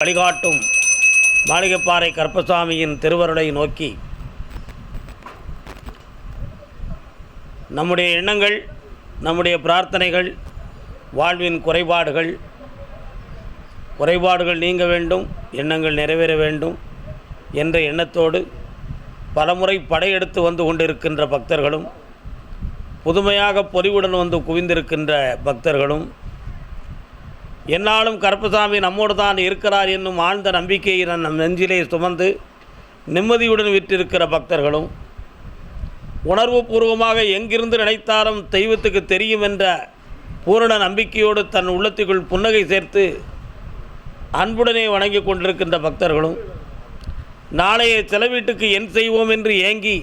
வழிகாட்டும். மாளிகைப்பாறை கருப்பசாமியின் திருவருளை நோக்கி. நம்முடைய எண்ணங்கள் நம்முடைய பிரார்த்தனைகள் வாழ்வின் குறைபாடுகள் குறைபாடுகள் நீங்க வேண்டும் எண்ணங்கள் நிறைவேற வேண்டும் என்ற எண்ணத்தோடு பலமுறை படையெடுத்து வந்து கொண்டிருக்கின்ற பக்தர்களும் புதுமையாக பொறிவுடன் வந்து குவிந்திருக்கின்ற பக்தர்களும் என்னாலும் கருப்பசாமி நம்மோடு தான் இருக்கிறார் என்னும் ஆழ்ந்த நம்பிக்கையை நம் நெஞ்சிலே சுமந்து நிம்மதியுடன் விற்றிருக்கிற பக்தர்களும் உணர்வு பூர்வமாக எங்கிருந்து நினைத்தாலும் தெய்வத்துக்கு தெரியும் என்ற பூரண நம்பிக்கையோடு தன் உள்ளத்துக்குள் புன்னகை சேர்த்து அன்புடனே வணங்கி கொண்டிருக்கின்ற பக்தர்களும் நாளைய செலவீட்டுக்கு என் செய்வோம் என்று ஏங்கி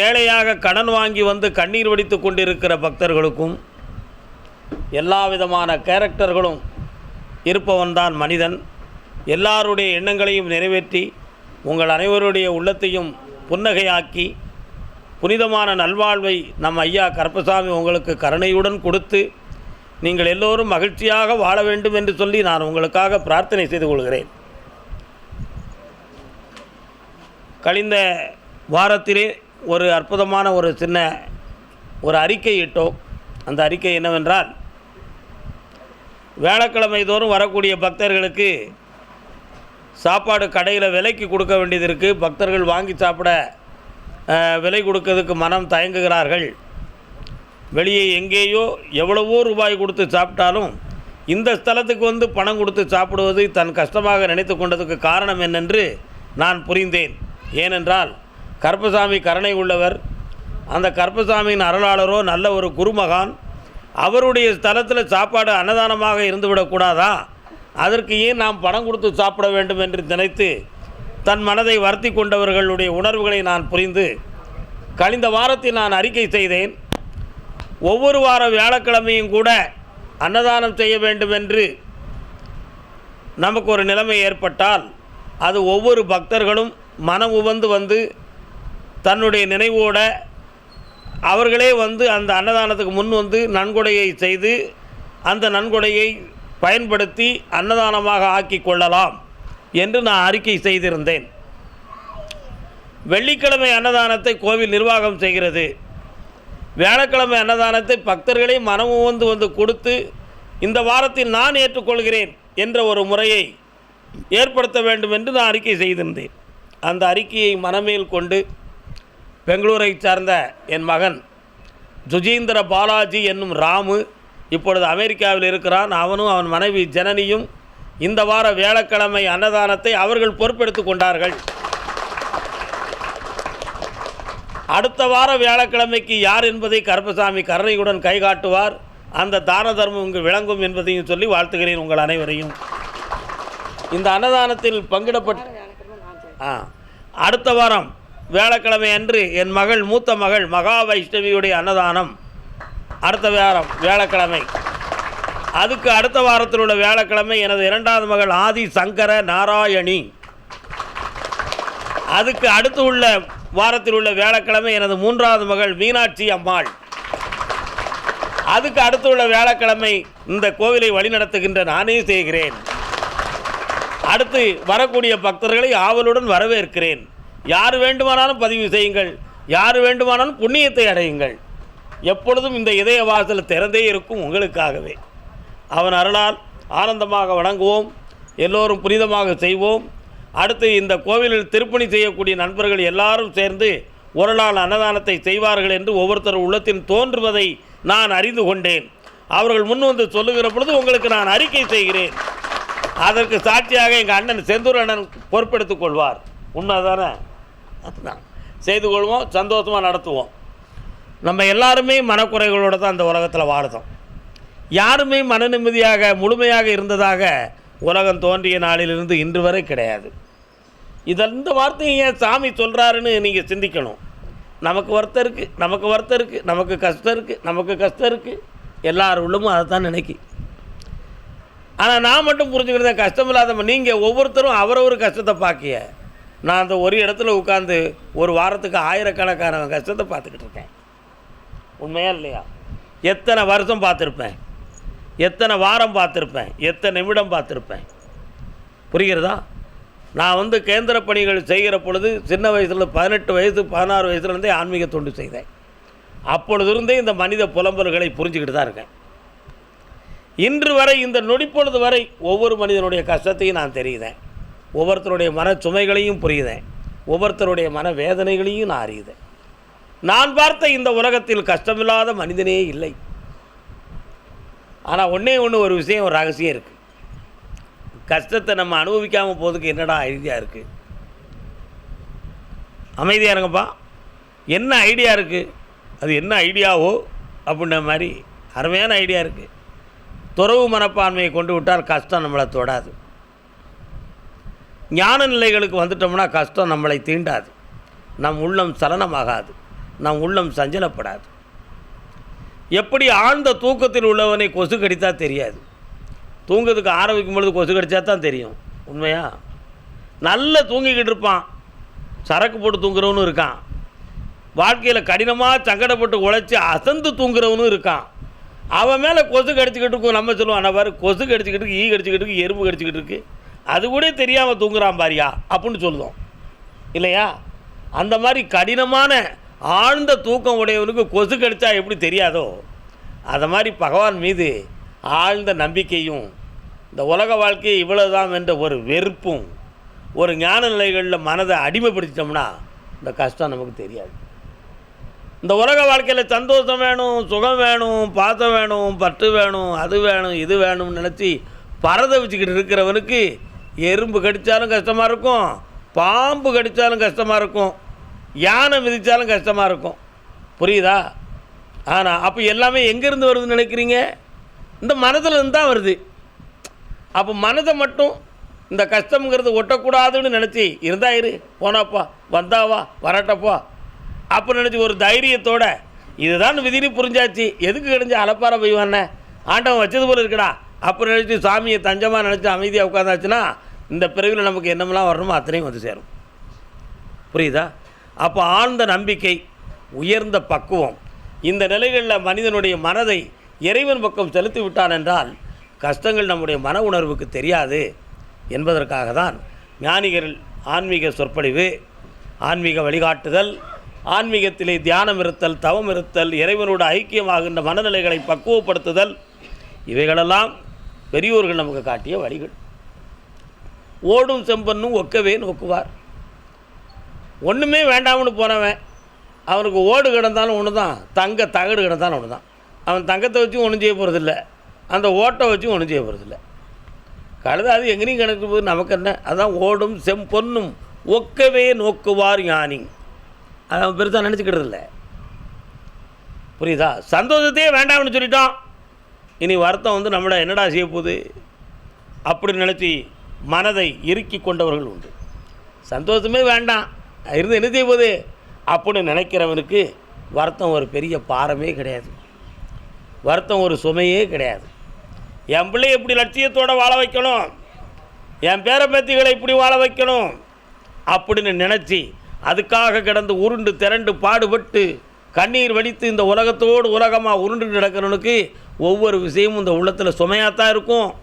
ஏழையாக கடன் வாங்கி வந்து கண்ணீர் வடித்து கொண்டிருக்கிற பக்தர்களுக்கும் எல்லா விதமான கேரக்டர்களும் இருப்பவன்தான் மனிதன். எல்லாருடைய எண்ணங்களையும் நிறைவேற்றி உங்கள் அனைவருடைய உள்ளத்தையும் புன்னகையாக்கி புனிதமான நல்வாழ்வை நம் ஐயா கருப்பசாமி உங்களுக்கு கருணையுடன் கொடுத்து நீங்கள் எல்லோரும் மகிழ்ச்சியாக வாழ வேண்டும் என்று சொல்லி நான் உங்களுக்காக பிரார்த்தனை செய்து கொள்கிறேன். கழிந்த வாரத்திலே ஒரு அற்புதமான ஒரு சின்ன ஒரு அறிக்கை இட்டோம். அந்த அறிக்கை என்னவென்றால் வேளக்கிழமை தோறும் வரக்கூடிய பக்தர்களுக்கு சாப்பாடு கடையில் விலைக்கு கொடுக்க வேண்டியது இருக்குது பக்தர்கள் வாங்கி சாப்பிட விலை கொடுக்கறதுக்கு மனம் தயங்குகிறார்கள். வெளியே எங்கேயோ எவ்வளவோ ரூபாய் கொடுத்து சாப்பிட்டாலும் இந்த ஸ்தலத்துக்கு வந்து பணம் கொடுத்து சாப்பிடுவது தன் கஷ்டமாக நினைத்து கொண்டதுக்கு காரணம் என்னென்று நான் புரிந்தேன். ஏனென்றால் கருப்பசாமி கருணை உள்ளவர். அந்த கருப்பசாமியின் அருளாளரோ நல்ல ஒரு குருமகான். அவருடைய ஸ்தலத்தில் சாப்பாடு அன்னதானமாக இருந்துவிடக்கூடாதா? அதற்கு ஏன் நாம் பணம் கொடுத்து சாப்பிட வேண்டும் என்று நினைத்து தன் மனதை வருத்தி கொண்டவர்களுடைய உணர்வுகளை நான் புரிந்து கழிந்த வாரத்தில் நான் அறிக்கை செய்தேன். ஒவ்வொரு வார வியாழக்கிழமையும் கூட அன்னதானம் செய்ய வேண்டும் என்று நமக்கு ஒரு நிலைமை ஏற்பட்டால் அது ஒவ்வொரு பக்தர்களும் மனம் உவந்து வந்து தன்னுடைய நினைவோட அவர்களே வந்து அந்த அன்னதானத்துக்கு முன் வந்து நன்கொடையை செய்து அந்த நன்கொடையை பயன்படுத்தி அன்னதானமாக ஆக்கி கொள்ளலாம் என்று நான் அறிக்கை செய்திருந்தேன். வெள்ளிக்கிழமை அன்னதானத்தை கோவில் நிர்வாகம் செய்கிறது. வியாழக்கிழமை அன்னதானத்தை பக்தர்களே மனமும் வந்து வந்து கொடுத்து இந்த வாரத்தில் நான் ஏற்றுக்கொள்கிறேன் என்ற ஒரு முறையை ஏற்படுத்த வேண்டும் என்று நான் அறிக்கை செய்திருந்தேன். அந்த அறிக்கையை மனமேல் கொண்டு பெங்களூரை சார்ந்த என் மகன் சுஜீந்திர பாலாஜி என்னும் ராமு இப்பொழுது அமெரிக்காவில் இருக்கிறான். அவனும் அவன் மனைவி ஜனனியும் இந்த வார வியாழக்கிழமை அன்னதானத்தை அவர்கள் பொறுப்பெடுத்து கொண்டார்கள். அடுத்த வார வியாழக்கிழமைக்கு யார் என்பதை கருப்பசாமி கருணையுடன் கைகாட்டுவார் அந்த தான தர்மம் இங்கு விளங்கும் என்பதையும் சொல்லி வாழ்த்துகிறேன் உங்கள் அனைவரையும். இந்த அன்னதானத்தில் பங்கிடப்பட்ட ஆ அடுத்த வாரம் வியாழக்கிழமை அன்று என் மகள் மூத்த மகள் மகா வைஷ்ணவியுடைய அன்னதானம். அடுத்த வாரம் வியாழக்கிழமை அதுக்கு அடுத்த வாரத்தில் உள்ள வியாழக்கிழமை எனது இரண்டாவது மகள் ஆதி சங்கர நாராயணி. அதுக்கு அடுத்து உள்ள வாரத்தில் உள்ள வியாழக்கிழமை எனது மூன்றாவது மகள் மீனாட்சி அம்மாள். அதுக்கு அடுத்து உள்ள வியாழக்கிழமை இந்த கோவிலை வழிநடத்துகின்ற நானே செய்கிறேன். அடுத்து வரக்கூடிய பக்தர்களை ஆவலுடன் வரவேற்கிறேன். யார் வேண்டுமானாலும் பதிவு செய்யுங்கள். யார் வேண்டுமானாலும் புண்ணியத்தை அடையுங்கள். எப்பொழுதும் இந்த இதய வாசல் திறந்தே இருக்கும் உங்களுக்காகவே. அவன் அருளால் ஆனந்தமாக வணங்குவோம். எல்லோரும் புனிதமாக செய்வோம். அடுத்து இந்த கோவிலில் திருப்பணி செய்யக்கூடிய நண்பர்கள் எல்லாரும் சேர்ந்து ஒரு நாள் அன்னதானத்தை செய்வார்கள் என்று ஒவ்வொருத்தர் உள்ளத்தின் தோன்றுவதை நான் அறிந்து கொண்டேன். அவர்கள் முன் வந்து சொல்லுகிற பொழுது உங்களுக்கு நான் அறிக்கை செய்கிறேன். அதற்கு சாட்சியாக எங்கள் அண்ணன் செந்தூர் அண்ணன் பொறுப்பெடுத்துக் கொள்வார். உண்மைதானே? அதுதான் செய்து கொள்வோம் சந்தோஷமாக நடத்துவோம். நம்ம எல்லாருமே மனக்குறைகளோடு தான் அந்த உலகத்தில் வாழ்த்தோம் யாருமே மன நிம்மதியாக முழுமையாக இருந்ததாக உலகம் தோன்றிய நாளிலிருந்து இன்று வரை கிடையாது. இதில் இந்த வார்த்தையை ஏன் சாமி சொல்கிறாருன்னு நீங்கள் சிந்திக்கணும். நமக்கு வருத்தம் இருக்குது நமக்கு வருத்தம் இருக்குது நமக்கு கஷ்டம் இருக்குது நமக்கு கஷ்டம் இருக்குது எல்லார் உள்ளமும் அதை தான் நினைக்கி. ஆனால் நான் மட்டும் புரிஞ்சுக்கிறத கஷ்டம் இல்லாத நீங்கள் ஒவ்வொருத்தரும் அவரவர் கஷ்டத்தை பார்க்கிய நான் அந்த ஒரு இடத்துல உட்காந்து ஒரு வாரத்துக்கு ஆயிரக்கணக்கான கஷ்டத்தை பார்த்துக்கிட்டு இருக்கேன். உண்மையாக இல்லையா? எத்தனை வருஷம் பார்த்துருப்பேன். எத்தனை வாரம் பார்த்துருப்பேன். எத்தனை நிமிடம் பார்த்துருப்பேன். புரிகிறதா? நான் வந்து கேந்திர பணிகள் செய்கிற பொழுது சின்ன வயசில் பதினெட்டு வயசு பதினாறு வயசுலேருந்தே ஆன்மீக தொண்டு செய்தேன். அப்பொழுதிருந்தே இந்த மனித புலம்பல்களை புரிஞ்சுக்கிட்டு தான் இருக்கேன். இன்று வரை இந்த நொடிப்பொழுது வரை ஒவ்வொரு மனிதனுடைய கஷ்டத்தையும் நான் தெரியுதேன். ஒவ்வொருத்தருடைய மன சுமைகளையும் புரியுதேன். ஒவ்வொருத்தருடைய மன வேதனைகளையும் நான் அறியுதேன். நான் பார்த்த இந்த உலகத்தில் கஷ்டமில்லாத மனிதனே இல்லை. ஆனால் ஒன்றே ஒன்று ஒரு விஷயம் ஒரு ரகசியம் இருக்குது கஷ்டத்தை நம்ம அனுபவிக்காமல் போகிறதுக்கு என்னடா ஐடியா இருக்குது அமைதியாக இருங்கப்பா. என்ன ஐடியா இருக்குது அது என்ன ஐடியாவோ? அப்படின்ற மாதிரி அருமையான ஐடியா இருக்குது துறவு மனப்பான்மையை கொண்டு விட்டால் கஷ்டம் நம்மளை தொடாது. ஞான நிலைகளுக்கு வந்துட்டோம்னா கஷ்டம் நம்மளை தீண்டாது. நம் உள்ளம் சலனமாகாது. நம் உள்ளம் சஞ்சலப்படாது. எப்படி ஆழ்ந்த தூக்கத்தில் உள்ளவனை கொசு கடித்தா தெரியாது. தூங்கிறதுக்கு ஆரம்பிக்கும் பொழுது கொசு கடித்தா தான் தெரியும். உண்மையா? நல்லா தூங்கிக்கிட்டு இருப்பான். சரக்கு போட்டு தூங்குறவனும் இருக்கான். வாழ்க்கையில் கடினமாக சங்கடப்பட்டு உழைச்சி அசந்து தூங்குறவனும் இருக்கான். அவன் மேலே கொசு கடிச்சிக்கிட்டு இருக்கும். நம்ம சொல்லுவான் பாரு கொசு கடிச்சிக்கிட்டு இருக்கு, ஈ கடிச்சிக்கிட்டு இருக்கு, எறும்பு கடிச்சிக்கிட்டு இருக்கு. அது கூட தெரியாமல் தூங்குறான் பாரியா அப்படின்னு சொல்லுவோம் இல்லையா? அந்த மாதிரி கடினமான ஆழ்ந்த தூக்கம் உடையவனுக்கு கொசு கடித்தா எப்படி தெரியாதோ? அதை மாதிரி பகவான் மீது ஆழ்ந்த நம்பிக்கையும் இந்த உலக வாழ்க்கையை இவ்வளோதான் என்ற ஒரு வெறுப்பும் ஒரு ஞான நிலைகளில் மனதை அடிமைப்படுத்திட்டோம்னா இந்த கஷ்டம் நமக்கு தெரியாது. இந்த உலக வாழ்க்கையில் சந்தோஷம் வேணும் சுகம் வேணும் பாசம் வேணும் பற்று வேணும் அது வேணும் இது வேணும்னு நினச்சி பரத வச்சுக்கிட்டு இருக்கிறவனுக்கு எறும்பு கடித்தாலும் கஷ்டமாக இருக்கும் பாம்பு கடித்தாலும் கஷ்டமாக இருக்கும் யானை மிதித்தாலும் கஷ்டமாக இருக்கும். புரியுதா? ஆனால் அப்போ எல்லாமே எங்கேருந்து வருதுன்னு நினைக்கிறீங்க? இந்த மனதில் இருந்து தான் வருது. அப்போ மனதை மட்டும் இந்த கஷ்டம்ங்கிறது ஒட்டக்கூடாதுன்னு நினச்சி இருந்தா இரு போனாப்பா வந்தாவா வரட்டப்பா அப்போ நினச்சி ஒரு தைரியத்தோட இதுதான் விதினு புரிஞ்சாச்சு எதுக்கு கிடைஞ்ச அலப்பார வந்தேன் ஆண்டவன் வச்சது போல இருக்குடா. அப்புறம் நினச்சி சாமியை தஞ்சமாக நினச்சி அமைதியாக உட்காந்தாச்சுன்னா இந்த பிறவியில் நமக்கு என்னமெல்லாம் வரணுமோ அத்தனையும் வந்து சேரும். புரியுதா? அப்போ ஆழ்ந்த நம்பிக்கை உயர்ந்த பக்குவம் இந்த நிலைகளில் மனிதனுடைய மனதை இறைவன் பக்கம் செலுத்தி விட்டான் என்றால் கஷ்டங்கள் நம்முடைய மன உணர்வுக்கு தெரியாது என்பதற்காக தான் ஞானிகள் ஆன்மீக சொற்பொழிவு ஆன்மீக வழிகாட்டுதல் ஆன்மீகத்திலே தியானம் இருத்தல் தவம் இருத்தல் இறைவனோடு ஐக்கியமாகின்ற மனநிலைகளை பக்குவப்படுத்துதல் இவைகளெல்லாம் பெரியோர்கள் நமக்கு காட்டிய வழிகள். ஓடும் செம்பன்னும் ஒக்கவே நோக்குவார். ஒன்றுமே வேண்டாம்னு போனவன் அவனுக்கு ஓடு கிடந்தாலும் ஒன்று தான் தங்க தகடு கிடந்தாலும் ஒன்று தான் அவன் தங்கத்தை வச்சு ஒன்றும் செய்ய போகிறதில்ல அந்த ஓட்டை வச்சு ஒன்றும் செய்ய போகிறதில்ல கழுத அது எங்கேயும் கிடக்கு போது நமக்கு என்ன? அதான் ஓடும் செம்பொன்னும் ஒக்கவே நோக்குவார் ஞானி. அதை அவன் பெருசாக நினச்சிக்கிறதில்ல புரியுதா? சந்தோஷத்தையே வேண்டாம்னு சொல்லிட்டான் இனி வருத்தம் வந்து நம்மளை என்னடா செய்ய போகுது? அப்படி நினச்சி மனதை இறுக்கி கொண்டவர்கள் உண்டு. சந்தோஷமே வேண்டாம். இருந்து என்ன செய்ய போகுது? அப்படின்னு நினைக்கிறவனுக்கு வருத்தம் ஒரு பெரிய பாரமே கிடையாது. வருத்தம் ஒரு சுமையே கிடையாது. என் பிள்ளை இப்படி லட்சியத்தோடு வாழ வைக்கணும். என் பேரப்பத்திகளை இப்படி வாழ வைக்கணும். அப்படின்னு நினச்சி அதுக்காக கிடந்து உருண்டு திரண்டு பாடுபட்டு கண்ணீர் வடித்து இந்த உலகத்தோடு உலகமாக உருண்டு நடக்கிறவனுக்கு ஒவ்வொரு விஷயமும் இந்த உள்ளத்தில் சுமையாக தான் இருக்கும்.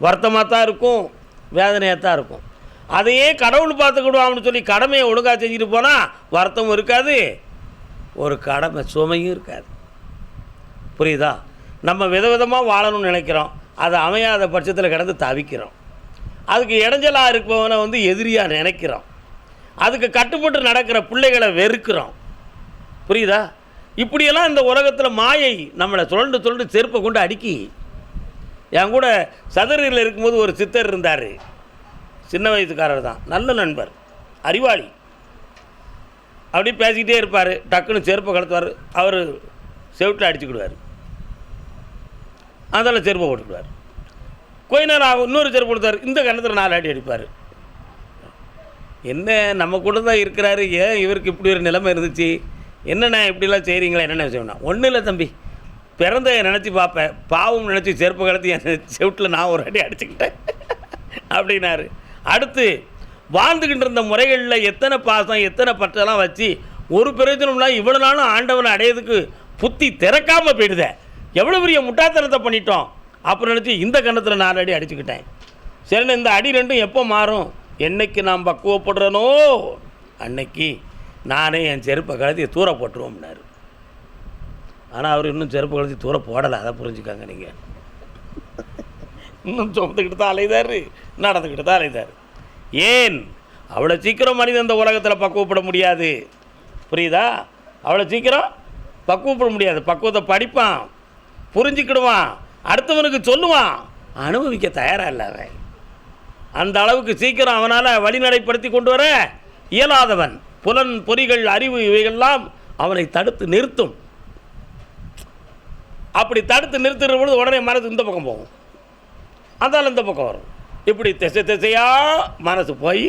வருத்தமாக தான் இருக்கும். வேதனையாக தான் இருக்கும். அதையே கடவுள் பார்த்துக்கிடுவான்னு சொல்லி கடமையை ஒழுங்காக செஞ்சுட்டு போனால் வருத்தமும் இருக்காது. ஒரு கடமை சுமையும் இருக்காது. புரியுதா? நம்ம விதவிதமாக வாழணும்னு நினைக்கிறோம். அது அமையாத பட்சத்தில் கிடந்து தவிக்கிறோம். அதுக்கு இடைஞ்சலாக இருப்பவனை வந்து எதிரியாக நினைக்கிறோம். அதுக்கு கட்டுப்பட்டு நடக்கிற பிள்ளைகளை வெறுக்கிறோம். புரியுதா? இப்படியெல்லாம் இந்த உலகத்தில் மாயை நம்மளை சுழண்டு சுழண்டு செருப்பை கொண்டு அடிக்கி என் கூட சதுரையில் இருக்கும்போது ஒரு சித்தர் இருந்தார். சின்ன வயசுக்காரர் தான். நல்ல நண்பர். அறிவாளி. அப்படியே பேசிக்கிட்டே இருப்பார். டக்குன்னு செருப்பை கலத்துவார் அவர் செவிட்டில் அடிச்சுக்கிடுவார். அதில் செருப்பை போட்டுக்கிடுவார். கொஞ்ச நேரம் ஆகும். இன்னொரு செருப்பு கொடுத்தாரு. இந்த கணத்தில் நாலு அடி அடிப்பார். என்ன நம்ம கூட தான் இருக்கிறாரு. ஏன் இவருக்கு இப்படி ஒரு நிலைமை இருந்துச்சு? என்னண்ணே இப்படிலாம் செய்கிறீங்களா என்னென்ன செய்யணும் ஒன்றும் இல்லை தம்பி. பிறந்த நினச்சி பார்ப்பேன் பாவம் நினச்சி செருப்பு கலத்தி என் செவிட்டில் நான் ஒரு அடி அடிச்சுக்கிட்டேன். அப்படின்னாரு. அடுத்து வாழ்ந்துக்கிட்டு இருந்த முறைகளில் எத்தனை பாசம் எத்தனை பற்றெல்லாம் வச்சு ஒரு பிரயோஜனம்னா இவ்வளோ நாளும் ஆண்டவனை அடையிறதுக்கு புத்தி திறக்காமல் போயிடுத. எவ்வளோ பெரிய முட்டாத்தனத்தை பண்ணிட்டோம். அப்புறம் நினச்சி இந்த கணத்தில் நாலு அடி அடிச்சுக்கிட்டேன். சரி இந்த அடி ரெண்டும் எப்போ மாறும்? என்னைக்கு நான் பக்குவப்படுறனோ அன்னைக்கு. நானே என் செருப்பை கழுத்தி தூர போட்டுருவோம்னாரு. ஆனால் அவர் இன்னும் செருப்பு கழுத்தி தூர போடலை அதை புரிஞ்சுக்காங்க நீங்கள் இன்னும் சுமந்துக்கிட்டு தான் அலைதாரு நடந்துக்கிட்டு தான் அலைதார். ஏன்? அவ்வளோ சீக்கிரம் மனிதன் இந்த உலகத்தில் பக்குவப்பட முடியாது. புரியுதா? அவ்வளோ சீக்கிரம் பக்குவப்பட முடியாது. பக்குவத்தை படிப்பான் புரிஞ்சுக்கிடுவான் அடுத்தவனுக்கு சொல்லுவான். அனுபவிக்க தயாராக இல்லை அவன். அந்த அளவுக்கு சீக்கிரம் அவனால் வழிநடைப்படுத்தி கொண்டு வர இயலாதவன். புலன் பொறிகள் அறிவு இவைகள்லாம் அவனை தடுத்து நிறுத்தும். அப்படி தடுத்து நிறுத்துகிற பொழுது உடனே மனசு இந்த பக்கம் போகும். அதால் இந்த பக்கம் வரும். இப்படி திசை திசையாக மனசு போய்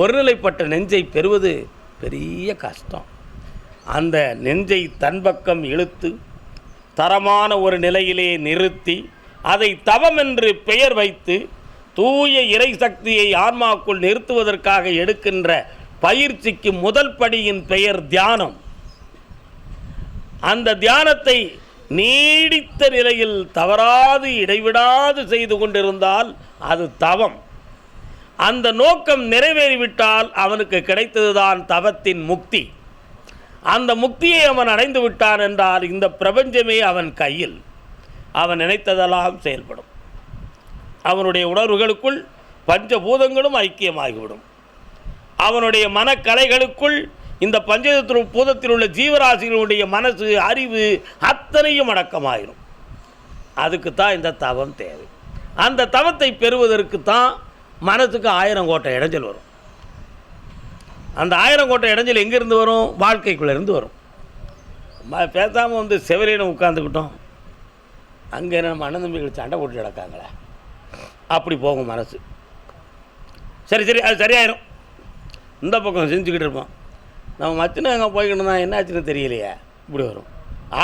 ஒருநிலைப்பட்ட நெஞ்சை பெறுவது பெரிய கஷ்டம். அந்த நெஞ்சை தன்பக்கம் இழுத்து தரமான ஒரு நிலையிலே நிறுத்தி அதை தவம் என்று பெயர் வைத்து தூய இறை சக்தியை ஆன்மாக்குள் நிறுத்துவதற்காக எடுக்கின்ற பயிற்சிக்கு முதல் படியின் பெயர் தியானம். அந்த தியானத்தை நீடித்த நிலையில் தவறாது இடைவிடாது செய்து கொண்டிருந்தால் அது தவம். அந்த நோக்கம் நிறைவேறிவிட்டால் அவனுக்கு கிடைத்ததுதான் தவத்தின் முக்தி. அந்த முக்தியை அவன் அடைந்து விட்டான் என்றால் இந்த பிரபஞ்சமே அவன் கையில். அவன் நினைத்ததெல்லாம் செயல்படும். அவனுடைய உணர்வுகளுக்குள் பஞ்சபூதங்களும் ஐக்கியமாகிவிடும். அவனுடைய மனக்கலைகளுக்குள் இந்த பஞ்சதத்துவ பூதத்தில் உள்ள ஜீவராசிகளுடைய மனசு அறிவு அத்தனையும் அடக்கமாயிரும். அதுக்கு தான் இந்த தவம் தேவை. அந்த தவத்தை பெறுவதற்கு தான் மனதுக்கு ஆயிரம் கோட்டை இடைஞ்சல் வரும். அந்த ஆயிரம் கோட்டை இடைஞ்சல் எங்கேருந்து வரும்? வாழ்க்கைக்குள்ளேருந்து வரும். ம பேசாமல் வந்து செவரேன்னு உட்காந்துக்கிட்டோம் அங்கே நம்ம அண்ணன் தம்பிகள் சண்டை போட்டு கிடக்காங்களே? அப்படி போகும் மனசு. சரி சரி அது சரியாயிரும். இந்த பக்கம் செஞ்சுக்கிட்டு இருப்போம். நம்ம மச்சின எங்கே போய்கிட்டு தான் என்னாச்சுன்னு தெரியலையே. இப்படி வரும்.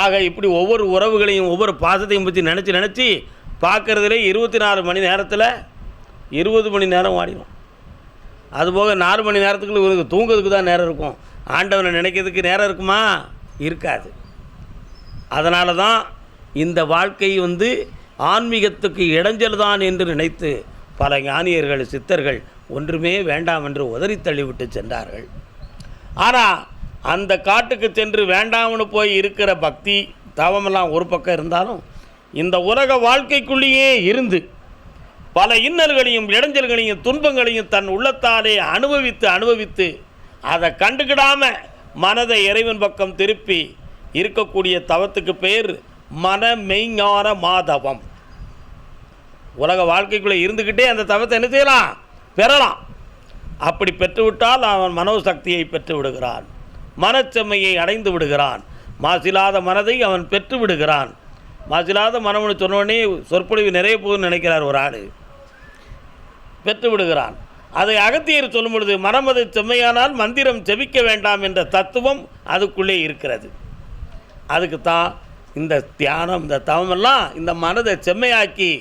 ஆக இப்படி ஒவ்வொரு உறவுகளையும் ஒவ்வொரு பாசத்தையும் பற்றி நினச்சி நினச்சி பார்க்குறதுலே இருபத்தி நாலு மணி நேரத்தில் இருபது மணி நேரம் ஓடிடும் அதுபோக நாலு மணி நேரத்துக்குள்ள இவனுக்கு தூங்குறதுக்கு தான் நேரம் இருக்கும். ஆண்டவனை நினைக்கிறதுக்கு நேரம் இருக்குமா? இருக்காது. அதனால தான் இந்த வாழ்க்கை வந்து ஆன்மீகத்துக்கு இடைஞ்சல் தான் என்று நினைத்து பல ஞானியர்கள் சித்தர்கள் ஒன்றுமே வேண்டாம் என்று உதறி தள்ளிவிட்டு சென்றார்கள். ஆனால் அந்த காட்டுக்கு சென்று வேண்டாம்னு போய் இருக்கிற பக்தி தவமெல்லாம் ஒரு பக்கம் இருந்தாலும் இந்த உலக வாழ்க்கைக்குள்ளேயே இருந்து பல இன்னல்களையும் இடைஞ்சல்களையும் துன்பங்களையும் தன் உள்ளத்தாலே அனுபவித்து அனுபவித்து அதை கண்டுக்கிடாம மனதை இறைவன் பக்கம் திருப்பி இருக்கக்கூடிய தவத்துக்கு பேர் மன மெய்ஞான மாதவம் உலக வாழ்க்கைக்குள்ளே இருந்துக்கிட்டே அந்த தவத்தை என்ன செய்யலாம்? பெறலாம். அப்படி பெற்றுவிட்டால் அவன் மனோசக்தியை பெற்று விடுகிறான் மனச்செம்மையை அடைந்து விடுகிறான். மாசில்லாத மனதை அவன் பெற்று விடுகிறான் மாசில்லாத மனம்னு சொன்னோடனே சொற்பொழிவு நிறைய போகுதுன்னு நினைக்கிறார் ஒரு ஆள். பெற்று விடுகிறான் அதை அகத்தியர் சொல்லும் பொழுது மனமது செம்மையானால் மந்திரம் செபிக்க வேண்டாம் என்ற தத்துவம் அதுக்குள்ளே இருக்கிறது. அதுக்கு தான் இந்த தியானம் இந்த தவமெல்லாம் இந்த மனதை செம்மையாக்கி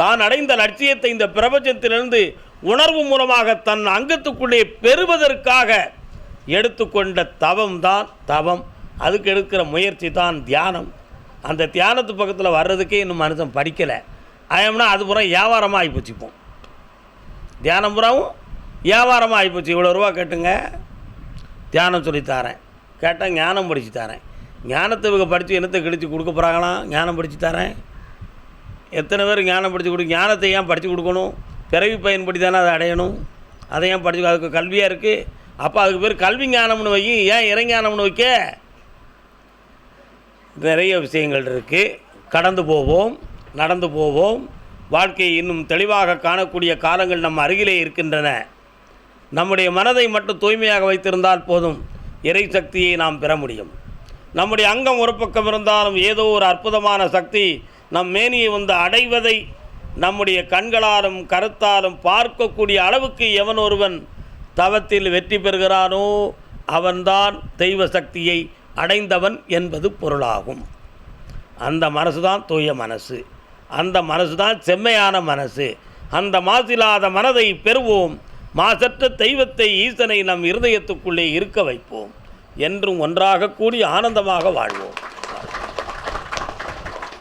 தான் அடைந்த லட்சியத்தை இந்த பிரபஞ்சத்திலிருந்து உணர்வு மூலமாக தன் அங்கத்துக்குள்ளே பெறுவதற்காக எடுத்துக்கொண்ட தவம் தான் தவம். அதுக்கு எடுக்கிற முயற்சி தான் தியானம். அந்த தியானத்து பக்கத்தில் வர்றதுக்கே இன்னும் மனுஷன் படிக்கலை. ஆயம்னா அது பூரா வியாபாரமாக ஆகிப்போச்சுப்போம் தியானம் பூராவும் வியாபாரமாக ஆகிப்போச்சு இவ்வளோ ரூபா கேட்டுங்க. தியானம் சொல்லித்தாரேன் கேட்டால் ஞானம் படித்து தரேன். ஞானத்தை இவங்க படித்து என்னத்தை கிழிச்சு கொடுக்க போகிறாங்களாம் ஞானம் படித்து தரேன். எத்தனை பேர் ஞானம் படித்து கொடு ஞானத்தை ஏன் படித்து கொடுக்கணும்? பிறவி பயன்படி தானே அதை அடையணும். அதை ஏன் படிச்சு அதுக்கு கல்வியாக இருக்குது அப்போ அதுக்கு பேர் கல்வி ஞானம்னு வை. ஏன் இறைஞானம்னு வைக்க? நிறைய விஷயங்கள் இருக்குது கடந்து போவோம் நடந்து போவோம். வாழ்க்கையை இன்னும் தெளிவாக காணக்கூடிய காலங்கள் நம் அருகிலே இருக்கின்றன. நம்முடைய மனதை மட்டும் தூய்மையாக வைத்திருந்தால் போதும். இறை சக்தியை நாம் பெற முடியும். நம்முடைய அங்கம் ஒரு பக்கம் இருந்தாலும் ஏதோ ஒரு அற்புதமான சக்தி நம் மேனியை வந்து அடைவதை நம்முடைய கண்களாலும் கருத்தாலும் பார்க்கக்கூடிய அளவுக்கு எவன் ஒருவன் தவத்தில் வெற்றி பெறுகிறானோ அவன்தான் தெய்வ சக்தியை அடைந்தவன் என்பது பொருளாகும். அந்த மனசு தான் தூய மனசு. அந்த மனசு தான் செம்மையான மனசு. அந்த மாசில்லாத மனதை பெறுவோம். மாசற்ற தெய்வத்தை ஈசனை நம் இருதயத்துக்குள்ளே இருக்க வைப்போம். என்றும் ஒன்றாக கூடி ஆனந்தமாக வாழ்வோம்.